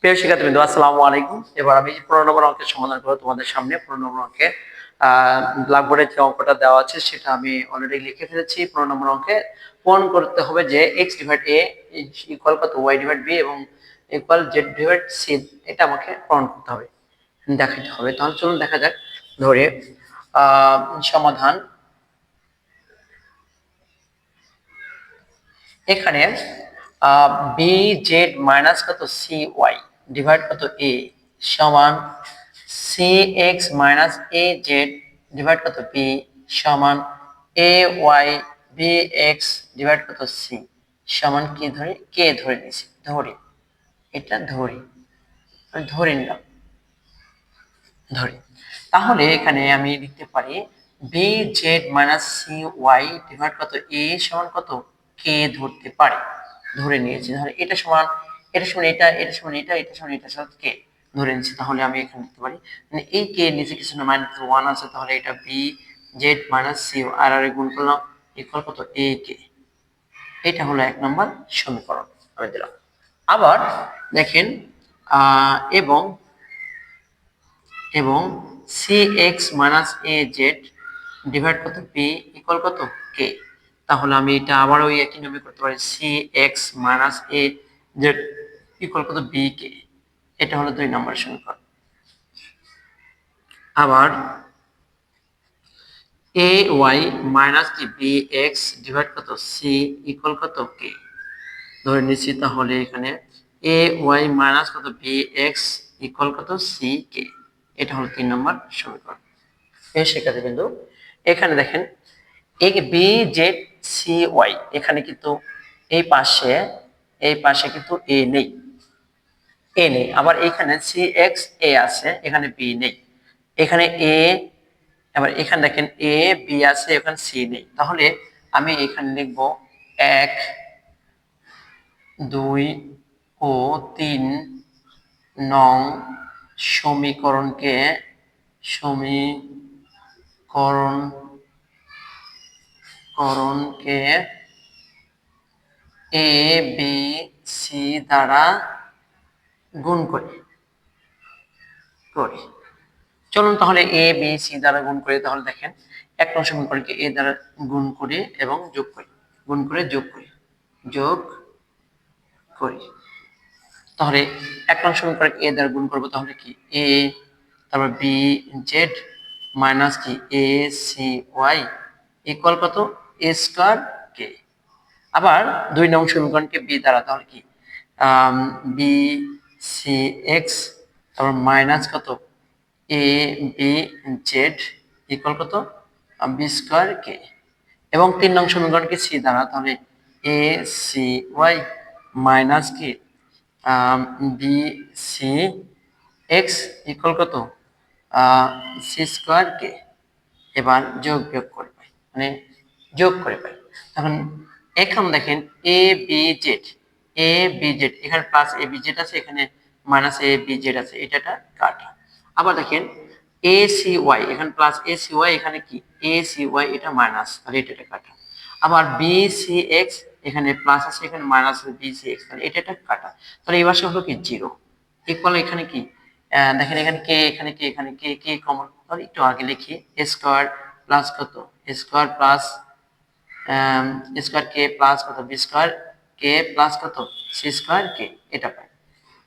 প্রিয় শিক্ষার্থীবৃন্দ আসসালামু আলাইকুম। এবার আমি পনেরো নম্বর অঙ্কের সমাধান করব তোমাদের সামনে। পনেরো নম্বর অঙ্কে ব্ল্যাকবোর্ডে যে অঙ্কটা দেওয়া আছে সেটা আমি অলরেডি লিখে ফেলেছি। পনেরো নম্বর অঙ্কে প্রমাণ করতে হবে যে এক্স ডিভাইড এ ইকুয়াল কত? ওয়াই ডিভাইড বি এবং ইকুয়াল জেড ডিভাইড সি এটা আমাকে প্রমাণ করতে হবে, দেখাতে হবে। তাহলে চলুন দেখা যাক, ধরে সমাধান। এখানে বি জেড মাইনাস কত? সি ওয়াই ডিভাইড কত এ সমান C X minus A Z divide কত বি সমান A Y B X divide কত সি সমান কি ধরে? কে ধরে নিছি, ধরি। এটা ধরি, আমি ধরে নিলাম। ধরি। তাহলে এখানে আমি লিখতে পারি B Z minus C Y divide কত এ সমান কত কে ধরতে পারি। ধরে নিয়েছি তাহলে এটা সমান এটা সমান এটা এটা সমান এটা এটা সমান এটা সমান কে ধরে নিয়েছি তাহলে আমি এখানে লিখতে পারি। মানে এই কে নিচে কিছু না মাইনাস ওয়ান আছে, তাহলে এটা বি জেড মাইনাস সি আর আর গুণ করলাম ইকুয়াল কত? এ কে এটা হলো এক নম্বর সমীকরণ, আমি দিলাম। আবার দেখেন এবং এবং C X minus A Z divide কত? বি ইকুয়াল কত? কে তাহলে আমি এটা আবার ওই একই নিয়মে করতে পারি C X minus A Z equal কত বি কে এটা হলো দুই নম্বর সমীকরণ। আবার এ ওয়াই মাইনাস কি বি এক্স ডিভাইড কত? সি ইকুয়াল কত? কে ধরে নিচ্ছি তাহলে এখানে এ ওয়াই মাইনাস কত? বি এক্স ইকুয়াল কত? সি কে এটা হলো তিন নম্বর সমীকরণ। এই শিক্ষার্থী বিন্দু, এখানে দেখেন এই বি জেড সি ওয়াই এখানে কিন্তু এই পাশে এই পাশে কিন্তু এ নেই। এ নেই। আবার এখানে সি এক্স এ আছে, এখানে বি নেই। এখানে এ আবার এখানে দেখেন এ বি আছে, এখানে সি নেই। তাহলে আমি এখানে লিখব এক, দুই ও তিন নং সমীকরণকে সমীকরণ, করণকে এ বি সি দ্বারা গুণ করি। করি। চলুন তাহলে এ বি সি দ্বারা গুণ করি, তাহলে দেখেন এক নং সমীকরণকে এ দ্বারা গুণ করি এবং যোগ করি। গুণ করে যোগ করি। যোগ করি। তাহলে এক নং সমীকরণ এ দ্বারা গুণ করব তাহলে কি? এ তারপর বি জেড মাইনাস কি? এ সি ওয়াই ইকুয়াল কত? এ স্কোয়ার কে আবার দুই নং সমীকরণকে বি দ্বারা তাহলে কি? বি সি এক্স তারপর মাইনাস কত? এ বি জেড ইকুয়াল কত? বি স্কোয়ার কে এবং তিন নং সমীকরণকে সি দ্বারা তাহলে এ সি ওয়াই মাইনাস কি বি সি এক্স ইকুয়াল কত? সি স্কোয়ার কে এবার যোগ, বিয়োগ করে পাই। মানে যোগ করে পাই। তখন এখন দেখেন A B Z A B Z এখানে প্লাস এ বি জেড আছে, এখানে মাইনাস এ বি জেড আছে এটা একটা কাটা। আবার দেখেন এ সি ওয়াই এখানে প্লাস এ সি ওয়াই এখানে কি? এ সি ওয়াই এটা মাইনাস তাহলে এটা একটা কাটা। আবার বি সি এক্স এখানে প্লাস আছে, এখানে মাইনাস বি সি এক্স তাহলে এটা একটা কাটা। তাহলে এই পাশে হলো কি? জিরো ইকুয়াল এখানে কি? দেখেন এখানে কে এখানে কে এখানে কে কে কমন তাহলে একটু আগে লিখি স্কোয়ার প্লাস কত? স্কোয়ার প্লাস স্কোয়ার কে প্লাস কত? বি স্কোয়ার কে প্লাস কত? সি স্কোয়ার কে এটা পাই।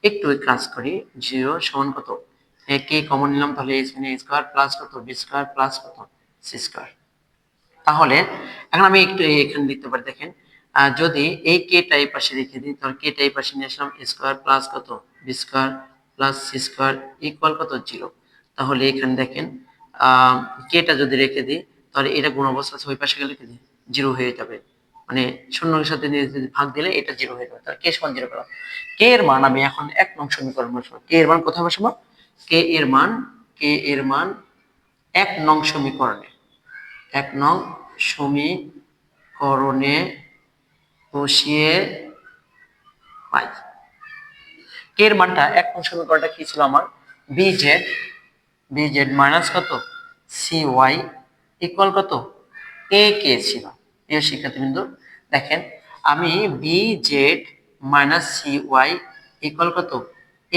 একটু কাজ করি জিরো সমান কত? কে কমন নিলাম তাহলে এখানে স্কোয়ার প্লাস কত? বি স্কোয়ার প্লাস কত? সি স্কোয়ার তাহলে, এখন আমি একটু এখানে লিখতে পারি, দেখেন। যদি এই কে টাইপ পাশে রেখে দিই, তাহলে কে টাইপ পাশে নিয়ে আসলাম স্কোয়ার প্লাস কত? B square plus C square equal কত? জিরো তাহলে এখানে দেখেন কেটা যদি রেখে দিই, তাহলে এটা গুণ অবস্থা আছে, ওই পাশে গেলে কি? জিরো হয়ে যাবে। মানে শূন্যের সাথে ভাগ দিলে এটা জিরো হয়ে যাবে। তাহলে কে সমান জিরো পেলাম। কে এর মান আমি এখন এক নং সমীকরণ বসাবো কে এর মান কোথায় বসাবো। কে এর মান কে এর মান এক নং সমীকরণে। এক নং সমীকরণে বসিয়ে পাই। কে এর মানটা এক নং সমীকরণটা কি ছিল আমার? B Z B Z minus কত? সি ওয়াই ইকুয়াল কত? এ কে ছিল। প্রিয় শিক্ষার্থীবৃন্দ দেখেন, আমি B Z minus C Y equal কত?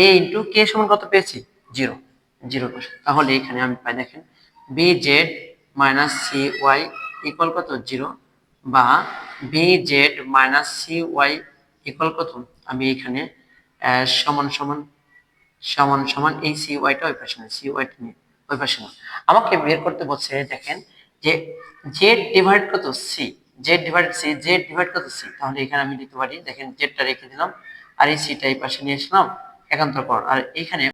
এ ইন্টু কে সমান কত পেয়েছি? জিরো জিরো তাহলে এখানে আমি পাই, দেখেন B Z minus C Y equal কত? জিরো বা B Z minus C Y equal কত? আমি এখানে সমান সমান সমান সমান এই সি ওয়াইটা ওই পাশে সি ওয়াইটা নিয়ে ওই পাশে আমাকে বের করতে বলছে, দেখেন, যে জেড ডিভাইড কত? C Z divide C Z divide কত সি তাহলে এখানে আমি লিখতে পারি, দেখেন জেডটা রেখে দিলাম, আর এই সিটা এই পাশে নিয়ে আসলাম পর আর এখানে